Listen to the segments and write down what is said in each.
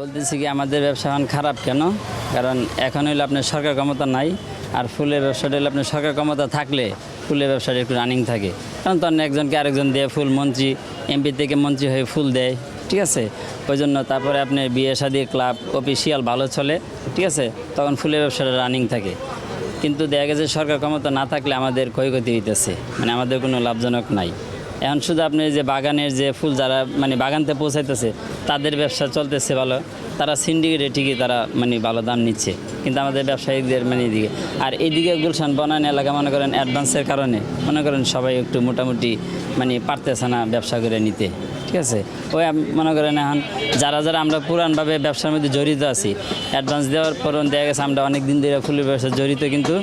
বলতেছি কি, আমাদের ব্যবসা এখন খারাপ কেন? কারণ এখন হইলে আপনার সরকার ক্ষমতা নাই, আর ফুলের ব্যবসাটা হলে আপনার সরকার ক্ষমতা থাকলে ফুলের ব্যবসাটা একটু রানিং থাকে। কারণ তখন একজনকে আরেকজন দিয়ে ফুল, মন্ত্রী এমপি থেকে মন্ত্রী হয়ে ফুল দেয়, ঠিক আছে? ওই জন্য তারপরে আপনার বিয়ে শাদী ক্লাব অফিসিয়াল ভালো চলে, ঠিক আছে? তখন ফুলের ব্যবসাটা রানিং থাকে। কিন্তু দেখা গেছে সরকার ক্ষমতা না থাকলে আমাদের ক্ষয়ক্ষতি হইতেছে। মানে আমাদের কোনো লাভজনক নাই। এখন শুধু আপনি যে বাগানের যে ফুল যারা মানে বাগানতে পৌঁছাইতেছে, তাদের ব্যবসা চলতেছে ভালো। তারা সিন্ডিকেটে ঠিকই তারা মানে ভালো দাম নিচ্ছে। কিন্তু আমাদের ব্যবসায়িকদের মানে এদিকে। আর এদিকে গুলশান বনান এলাকা, মনে করেন অ্যাডভান্সের কারণে, মনে করেন, সবাই একটু মোটামুটি মানে পারতেছে না ব্যবসা করে নিতে। ঠিক আছে? ওই মনে করেন এখন, যারা যারা আমরা পুরানভাবে ব্যবসার মধ্যে জড়িত আছি অ্যাডভান্স দেওয়ার পর দেখা গেছে, আমরা অনেক দিন ধরে ফুলের ব্যবসা জড়িত কিন্তু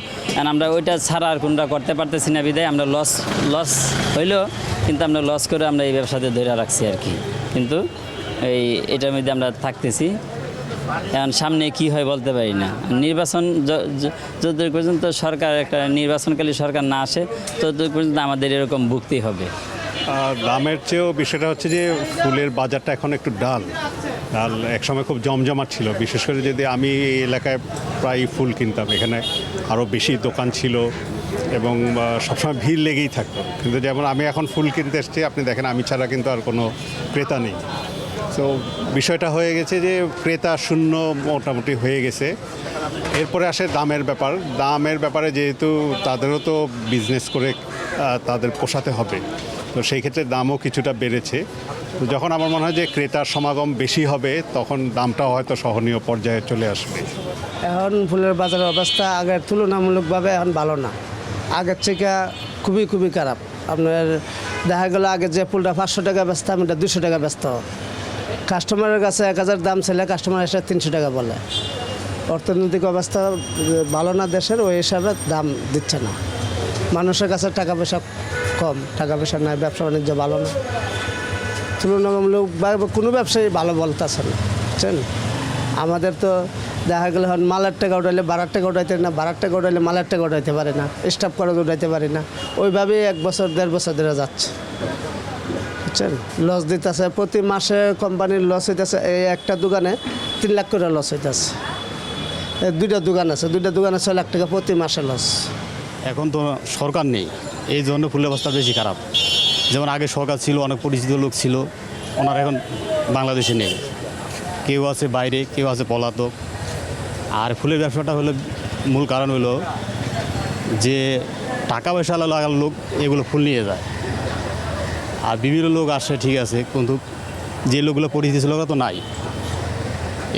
আমরা ওইটা ছাড়া আর কোনটা করতে পারতেছি না বিদায় আমরা লস লস হইলেও কিন্তু আমরা লস করে আমরা এই ব্যবসাতে ধরে রাখছি আর কি। কিন্তু এই, এটার মধ্যে আমরা থাকতেছি। এখন সামনে কি হয় বলতে পারি না। নির্বাচন য- য- পর্যন্ত সরকার একটা নির্বাচনকালী সরকার না আসে, ততদূর পর্যন্ত আমাদের এরকম ভুক্তি হবে। দামের চেয়েও বিষয়টা হচ্ছে যে, ফুলের বাজারটা এখন একটু ডাল। ডাল একসময় খুব জমজমাট ছিল। বিশেষ করে যদি আমি এই এলাকায় প্রায় ফুল কিনতাম। এখানে আরও বেশি দোকান ছিল এবং সবসময় ভিড় লেগেই থাকতো। কিন্তু যেমন আমি এখন ফুল কিনতে এসেছি, আপনি দেখেন, আমি ছাড়া কিন্তু আর কোনো ক্রেতা নেই। তো বিষয়টা হয়ে গেছে যে ক্রেতা শূন্য মোটামুটি হয়ে গেছে। এরপরে আসে দামের ব্যাপার। দামের ব্যাপারে যেহেতু তাদেরও তো বিজনেস করে তাদের পোষাতে হবে। তো সেই ক্ষেত্রে দামও কিছুটা বেড়েছে। তো যখন আমার মনে হয় যে ক্রেতার সমাগম বেশি হবে, তখন দামটাও হয়তো সহনীয় পর্যায়ে চলে আসবে। এখন ফুলের বাজারের অবস্থা আগের তুলনামূলকভাবে এখন ভালো না। আগের থেকে খুবই খুবই খারাপ। আপনার দেখা গেল আগে যে ফুলটা পাঁচশো টাকা বেচতাম, এটা দুশো টাকা ব্যস্ত কাস্টমারের কাছে এক হাজার দাম ছেলে কাস্টমার এসে তিনশো টাকা বলে। অর্থনৈতিক অবস্থা ভালো না দেশের, ওই হিসাবে দাম দিচ্ছে না। মানুষের কাছে টাকা পয়সা কম, টাকা পয়সা নাই, ব্যবসা বাণিজ্য ভালো না। তুলনামূলক বা কোনো ব্যবসায়ী ভালো বলতেছে না, বুঝছেন? আমাদের তো দেখা গেল এখন মালের টাকা উঠাইলে বারার টাকা উঠাইতে না বারার টাকা উঠাইলে মালের টাকা উঠাইতে পারে না, স্টাফ খরচ উঠাইতে পারি না। ওইভাবেই এক বছর, দেড় বছর ধরে যাচ্ছে। বুঝছেন? লস দিতেছে, প্রতি মাসে কোম্পানির লস হইতেছে, এই একটা দোকানে তিন লাখ করে লস হইতেছে। দুইটা দোকান আছে, দুইটা দোকানে ছয় লাখ টাকা প্রতি মাসে লস এখন তো সরকার নেই, এই জন্য ফুলের অবস্থা বেশি খারাপ। যেমন আগে সরকার ছিল, অনেক পরিচিত লোক ছিল, ওনারা এখন বাংলাদেশে নেই। কেউ আছে বাইরে, কেউ আছে পলাতক। আর ফুলের ব্যবসাটা হলো, মূল কারণ হলো যে টাকা পয়সা লাগার লোক, এগুলো ফুল নিয়ে যায়। আর বিভিন্ন লোক আসে, ঠিক আছে, কিন্তু যে লোকগুলো পরিচিত ছিল ওরা তো নাই।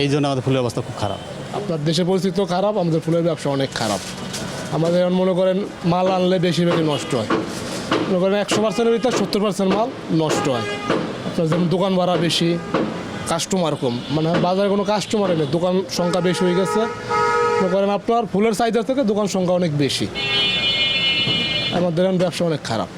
এই জন্য আমাদের ফুলের অবস্থা খুব খারাপ। আপনার দেশের পরিস্থিতি তো খারাপ, আমাদের ফুলের ব্যবসা অনেক খারাপ। আমাদের এখন মনে করেন মাল আনলে বেশিরভাগই নষ্ট হয়। মনে করেন একশো পার্সেন্টের ভিতরে সত্তর পার্সেন্ট মাল নষ্ট হয়। আপনার যেমন দোকান ভাড়া বেশি কাস্টমার কম। মানে বাজারে কোনো কাস্টমার নেই দোকান সংখ্যা বেশি হয়ে গেছে। মনে করেন আপনার ফুলের চাহিদা থেকে দোকান সংখ্যা অনেক বেশি। আমাদের ব্যবসা অনেক খারাপ।